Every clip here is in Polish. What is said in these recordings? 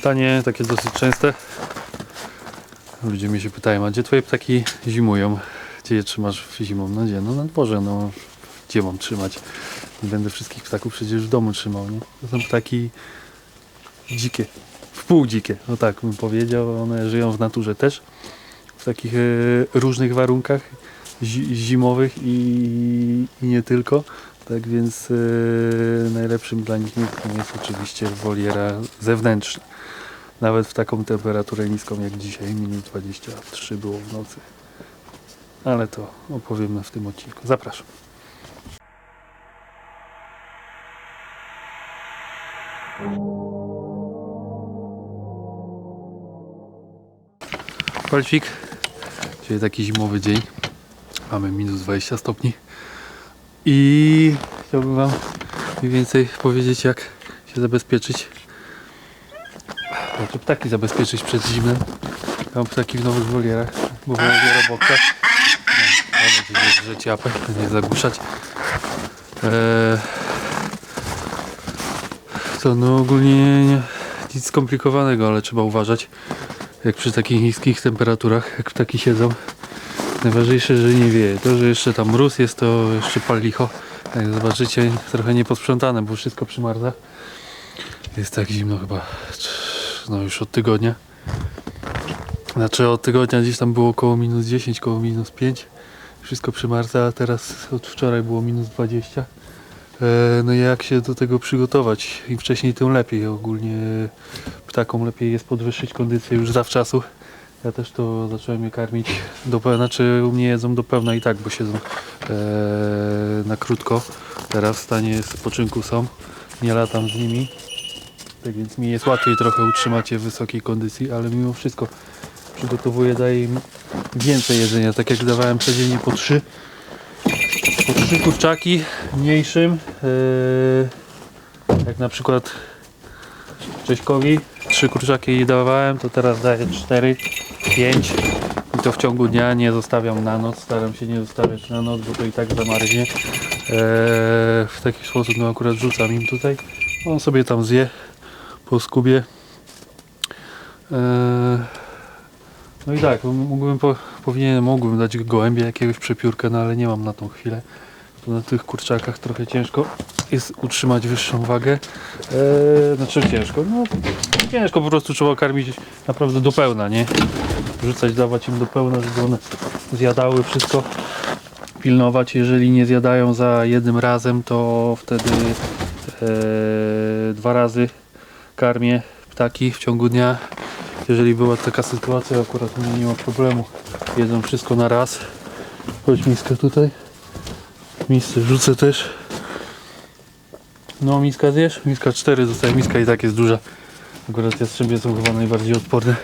Pytanie takie dosyć częste. Ludzie mnie się pytają, a gdzie twoje ptaki zimują? Gdzie je trzymasz zimą? No gdzie? No na dworze, no. Gdzie mam trzymać? Nie będę wszystkich ptaków przecież w domu trzymał, nie? To są ptaki dzikie. Wpół dzikie, no tak bym powiedział. One żyją w naturze też. W takich e, różnych warunkach zi- zimowych i, i nie tylko. Tak więc e, najlepszym miejscem jest oczywiście woliera zewnętrzna. Nawet w taką temperaturę niską jak dzisiaj, minus 23 było w nocy. Ale to opowiemy w tym odcinku. Zapraszam. Palfik. Dzisiaj taki zimowy dzień. Mamy minus 20 stopni. I chciałbym Wam mniej więcej powiedzieć, jak się zabezpieczyć. Znaczy ptaki zabezpieczyć przed zimnem. Mam ptaki w nowych wolierach, bo woliera boksa. No, mam nadzieję, że ciapę, nie zagłuszać. Eee, to no ogólnie nie, nic skomplikowanego, ale trzeba uważać. Jak przy takich niskich temperaturach, jak ptaki siedzą. Najważniejsze, że nie wieje. To, że jeszcze tam mróz jest, to jeszcze pal licho. Jak zobaczycie, trochę nieposprzątane, bo wszystko przymarza. Jest tak zimno chyba, no już od tygodnia. Znaczy od tygodnia gdzieś tam było około minus 10, około minus 5. Wszystko przymarza, a teraz od wczoraj było minus 20. E, No jak się do tego przygotować? Im wcześniej, tym lepiej. Ogólnie ptakom lepiej jest podwyższyć kondycję już zawczasu. Ja też to zacząłem je karmić do znaczy u mnie jedzą do pełna i tak, bo siedzą na krótko. Teraz w stanie spoczynku są, nie latam z nimi. Tak więc mi jest łatwiej trochę utrzymać je w wysokiej kondycji, ale mimo wszystko przygotowuję, daję im więcej jedzenia, tak jak dawałem codziennie po trzy. Po trzy kurczaki mniejszym. Yy, jak na przykład Cześkowi trzy kurczaki dawałem to teraz daję cztery, pięć i to w ciągu dnia nie zostawiam na noc staram się nie zostawiać na noc, bo to i tak zamarznie. Yy, w taki sposób no akurat rzucam im tutaj. On sobie tam zje po skubie. Yy, no i tak, mógłbym, po, powinienem, mógłbym dać gołębie jakiegoś przepiórkę, no ale nie mam na tą chwilę. Na tych kurczakach trochę ciężko jest utrzymać wyższą wagę. Eee, znaczy ciężko, no ciężko po prostu trzeba karmić naprawdę do pełna, nie? Rzucać, dawać im do pełna, żeby one zjadały wszystko. Pilnować, jeżeli nie zjadają za jednym razem, to wtedy eee, dwa razy karmię ptaki w ciągu dnia jeżeli była taka sytuacja, akurat nie ma problemu. Jedzą wszystko na raz. Chodź miska tutaj. Misce rzucę też. No miska zjesz? Miska 4 zostaje. Miska i tak jest duża. Akurat jastrzębie są chyba najbardziej odporne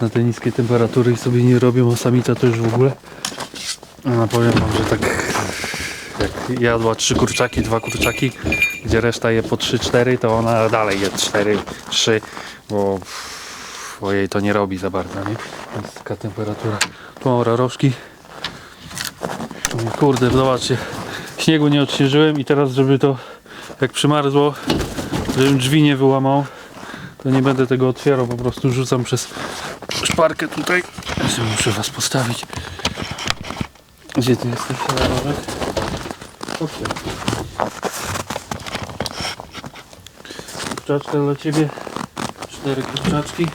na te niskie temperatury i sobie nie robią, a samica to już w ogóle. No powiem wam, że tak jak jadła trzy kurczaki, dwa kurczaki, gdzie reszta je po 3-4, to ona dalej je 4, 3, bo bo jej to nie robi za bardzo, nie? Więc taka temperatura. Tu mam rarożki. Kurde, zobaczcie. Śniegu nie odśnieżyłem i teraz, żeby to jak przymarzło, żebym drzwi nie wyłamał, to nie będę tego otwierał, po prostu rzucam przez szparkę tutaj. Ja muszę was postawić. Gdzie ty jesteś? Okej. Kurczaczka dla ciebie. Cztery kurczaczki.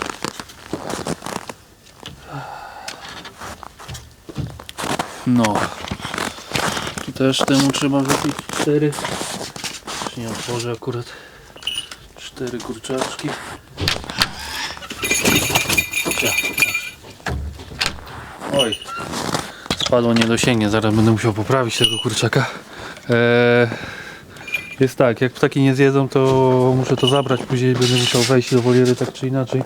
No. Tu też temu trzeba wypić cztery. Nie otworzę akurat. Cztery kurczaczki. Oj. Spadło nie dosięgnie, zaraz będę musiał poprawić tego kurczaka. Eee, jest tak, jak ptaki nie zjedzą, to muszę to zabrać, później będę musiał wejść do woliery tak czy inaczej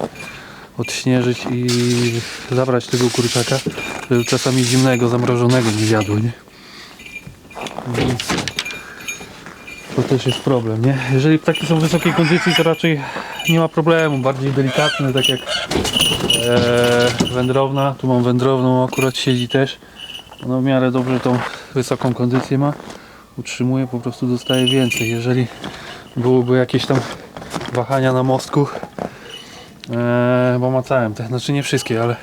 odśnieżyć i zabrać tego kurczaka, żeby czasami zimnego, zamrożonego nie zjadły, nie? Więc to też jest problem, nie? Jeżeli ptaki są w wysokiej kondycji, to raczej nie ma problemu, bardziej delikatne, tak jak e, wędrowna, tu mam wędrowną, akurat siedzi też, ona w miarę dobrze tą wysoką kondycję ma, utrzymuje, po prostu dostaje więcej, jeżeli byłyby jakieś tam wahania na mostku, Eee, bo macałem te, znaczy nie wszystkie, ale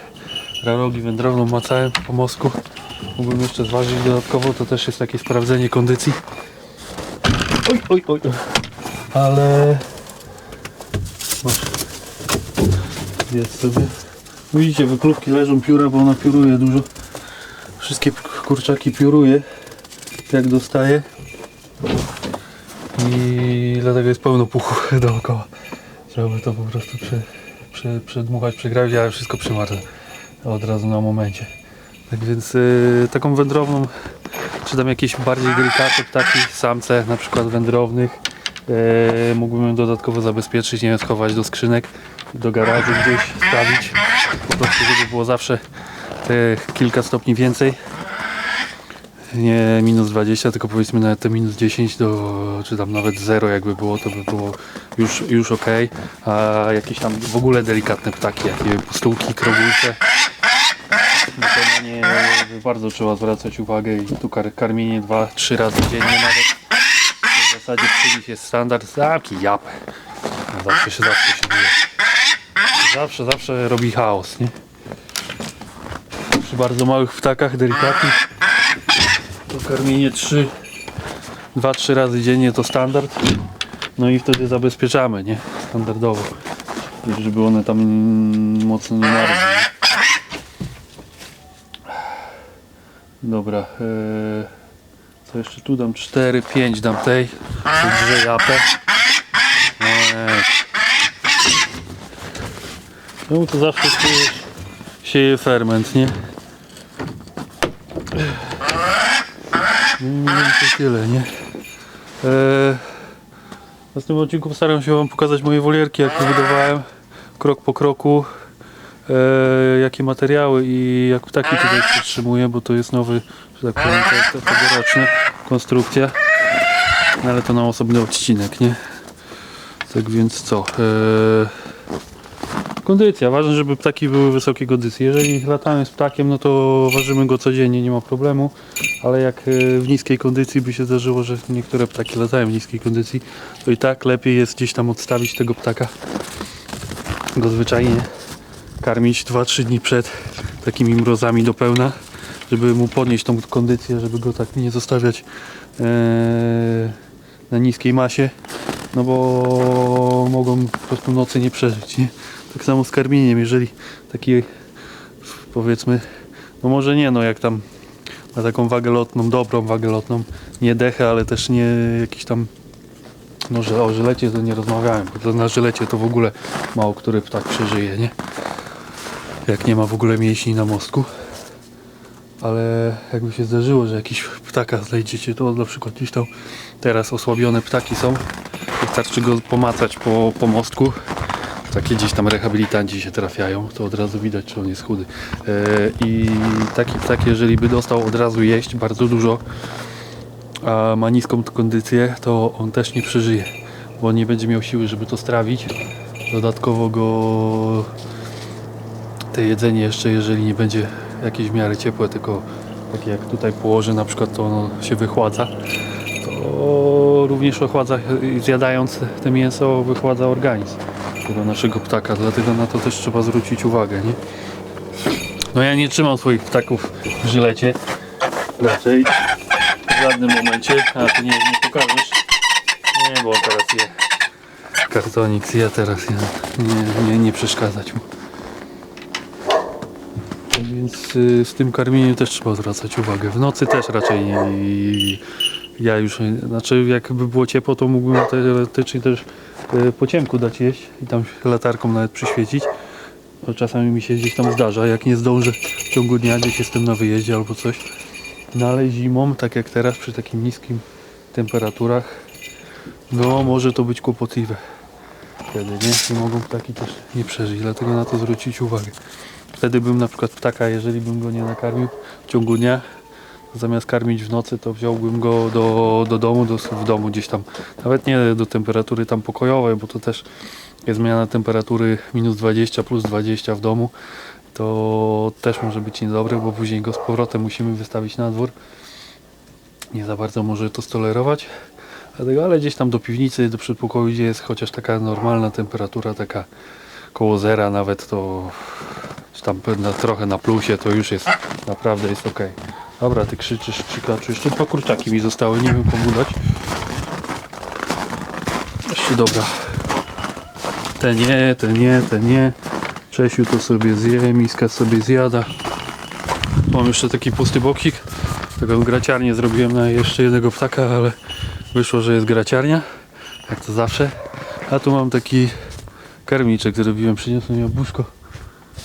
rarogi wędrowną macałem po mosku. Mógłbym jeszcze zważyć dodatkowo, to też jest takie sprawdzenie kondycji. Oj, oj, oj. Ale... Jest sobie. Widzicie, wyklubki leżą, pióra, bo ona pióruje dużo. Wszystkie kurczaki pióruje, jak dostaje. I dlatego jest pełno puchu dookoła. Trzeba by to po prostu prze, prze, przedmuchać, przegrawić, ale wszystko przymarza od razu na momencie. Tak więc y, taką wędrowną, czy tam jakieś bardziej delikatne ptaki, samce na przykład wędrownych, y, mógłbym dodatkowo zabezpieczyć, nie wiem, schować do skrzynek, do garażu gdzieś stawić, po prostu żeby było zawsze te kilka stopni więcej. Nie minus 20, tylko powiedzmy nawet te minus 10 do, czy tam nawet 0 jakby było, to by było już, już ok. A jakieś tam w ogóle delikatne ptaki, jak nie wiem, pustułki, krowulce, no to na nie bardzo trzeba zwracać uwagę i tu kar karmienie 2-3 razy dziennie nawet. W zasadzie przyjść jest standard. Zamki japę. No zawsze się zawsze się dzieje. Zawsze, zawsze robi chaos, nie? Przy bardzo małych ptakach, delikatnych, to karmienie 3 2-3 razy dziennie to standard. No i wtedy zabezpieczamy, nie? Standardowo. Żeby one tam mocno nie marzły. Dobra, eee, co jeszcze tu dam? 4, 5 dam tej, drze japę. Eee. No to zawsze sieje, sieje ferment, nie? No, więcej tyle, nie? Eee, w następnym odcinku postaram się Wam pokazać moje wolierki, jak je wydawałem krok po kroku e, jakie materiały i jak ptaki tutaj przytrzymuję, bo to jest nowy, że tak powiem, te- te- tegoroczny konstrukcja. No ale to na osobny odcinek, nie? Tak więc co? E, kondycja. Ważne, żeby ptaki były wysokiej kondycji. Jeżeli latamy z ptakiem, no to ważymy go codziennie, nie ma problemu. Ale jak e, w niskiej kondycji by się zdarzyło, że niektóre ptaki latają w niskiej kondycji, to i tak lepiej jest gdzieś tam odstawić tego ptaka go zwyczajnie karmić 2-3 dni przed takimi mrozami do pełna, żeby mu podnieść tą kondycję, żeby go tak nie zostawiać e, na niskiej masie, no bo mogą po prostu nocy nie przeżyć. Nie? Tak samo z karmieniem, jeżeli taki powiedzmy, no może nie, no jak tam na taką wagę lotną, dobrą wagę lotną, nie dechę, ale też nie jakiś tam no, że o żylecie to nie rozmawiałem, bo na żylecie to w ogóle mało który ptak przeżyje, nie? Jak nie ma w ogóle mięśni na mostku. Ale jakby się zdarzyło, że jakiś ptaka znajdziecie, to na przykład gdzieś tam teraz osłabione ptaki są. Wystarczy go pomacać po, po mostku. Takie gdzieś tam rehabilitanci się trafiają, to od razu widać, czy on jest chudy. E, I taki ptak, jeżeli by dostał od razu jeść bardzo dużo, a ma niską kondycję, to on też nie przeżyje, bo nie będzie miał siły, żeby to strawić. Dodatkowo go te jedzenie jeszcze, jeżeli nie będzie jakieś w miarę ciepłe, tylko takie jak tutaj położy na przykład, to ono się wychładza, to również ochładza, zjadając te mięso, wychładza organizm tego naszego ptaka, dlatego na to też trzeba zwrócić uwagę, nie? No ja nie trzymam swoich ptaków w żylecie, raczej w żadnym momencie, a ty nie, nie pokażesz. Nie, bo on teraz je kartonik, ja teraz je, nie, nie, nie przeszkadzać mu. Więc z tym karmieniem też trzeba zwracać uwagę. W nocy też raczej ja już, znaczy jakby było ciepło, to mógłbym teoretycznie też y, po ciemku dać jeść i tam latarką nawet przyświecić. Czasami mi się gdzieś tam zdarza, jak nie zdążę w ciągu dnia, gdzieś jestem na wyjeździe albo coś. No ale zimą, tak jak teraz, przy takim niskim temperaturach, no może to być kłopotliwe. Wtedy, nie? I mogą ptaki też nie przeżyć, dlatego na to zwrócić uwagę. Wtedy bym na przykład ptaka, jeżeli bym go nie nakarmił w ciągu dnia, zamiast karmić w nocy, to wziąłbym go do, do domu, do, w domu gdzieś tam, nawet nie do temperatury tam pokojowej, bo to też jest zmiana temperatury minus 20 plus 20 w domu, to też może być niedobre, bo później go z powrotem musimy wystawić na dwór. Nie za bardzo może to stolerować. Ale gdzieś tam do piwnicy, do przedpokoju, gdzie jest chociaż taka normalna temperatura, taka koło zera nawet to czy tam na, trochę na plusie to już jest naprawdę jest ok. Dobra, ty krzyczysz, krzykaczu. Jeszcze dwa kurczaki mi zostały, nie wiem komu dać. Jeszcze dobra. Te nie, te nie, te nie. Czesiu to sobie zje, miska sobie zjada. Mam jeszcze taki pusty bokik. Taką graciarnię zrobiłem na jeszcze jednego ptaka, ale wyszło, że jest graciarnia. Jak to zawsze. A tu mam taki karmiczek zrobiłem. Przyniosłem jabłuszko.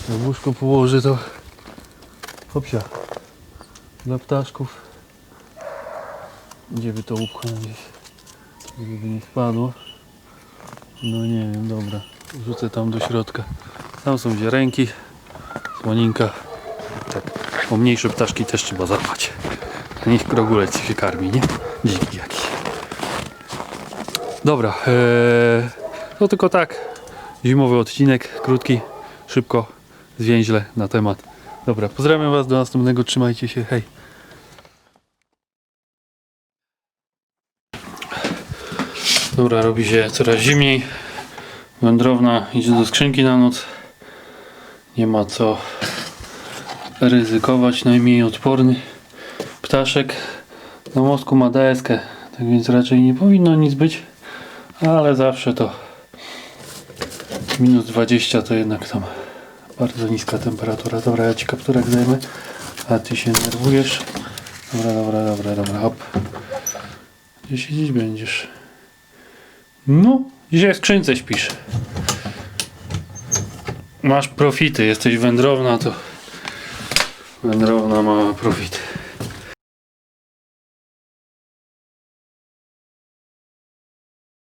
Jabłuszko położy to hopsia dla ptaszków. Gdzie by to upchnąć żeby nie spadło. No nie wiem, dobra. Rzucę tam do środka. Tam są ziarenki, słoninka. Tak, o mniejsze ptaszki też trzeba zadbać. Niech krogulec się karmi, nie? Dziki jakiś. Dobra, ee, no tylko tak. Zimowy odcinek, krótki, szybko, zwięźle na temat. Dobra, pozdrawiam Was, do następnego, trzymajcie się, hej. Dobra, robi się coraz zimniej. Wędrowna idzie do skrzynki na noc. Nie ma co ryzykować. Najmniej odporny ptaszek na mostku ma deskę, tak więc raczej nie powinno nic być, ale zawsze to minus 20 to jednak tam bardzo niska temperatura. Dobra, ja ci kapturek zajmę, a ty się nerwujesz. Dobra, dobra, dobra, dobra, hop. Gdzie siedzieć będziesz? No, dzisiaj w skrzynce śpisz. Masz profity, jesteś wędrowna, to wędrowna ma profity.